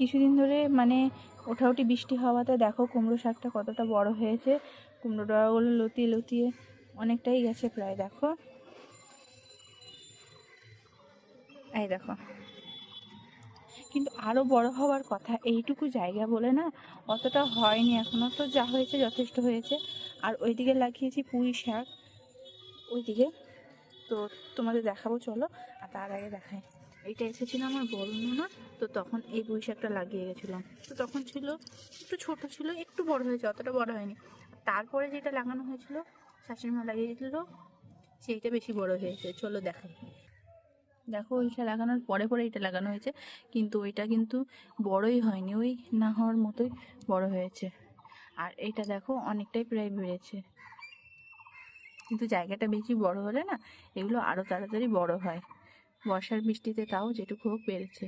কিছুদিন ধরে মানে ওঠাউটি বৃষ্টি হওয়াতে দেখো কুমড়ো শাকটা কতটা বড় হয়েছে। কুমড়ো ডগাগুলো লতিয়ে লতিয়ে অনেকটাই গেছে প্রায়, দেখো। এই দেখো। কিন্তু আরও বড় হওয়ার কথা, এইটুকু জায়গা বলে না, অতটা হয়নি এখনও তো যা হয়েছে যথেষ্ট হয়েছে। আর ওইদিকে লাগিয়েছি পুঁই শাক। ওইদিকে তো তোমাদের দেখাবো, চলো। আর তার আগে দেখাই। এইটা এসেছিল আমার বড় না তো তখন এই পুঁই শাকটা লাগিয়ে গেছিলাম তো তখন ছিল, একটু ছোট ছিল, একটু বড় হয়েছে, অতটা বড় হয়নি। তারপরে যেটা লাগানো হয়েছিল, শাশুড়িমা লাগিয়েছিল সেইটা বেশি বড় হয়েছে। চলো দেখাই। দেখো, ওইটা লাগানোর পরে পরে এটা লাগানো হয়েছে, কিন্তু ওইটা কিন্তু বড়ই হয়নি, ওই না হওয়ার মতোই বড় হয়েছে। আর এটা দেখো, অনেকটাই প্রায় বেড়েছে। কিন্তু জায়গাটা বেশি বড় হলে না, এগুলো আরও তাড়াতাড়ি বড় হয়। বর্ষার বৃষ্টিতে তাও যেটুকু হোক বেড়েছে।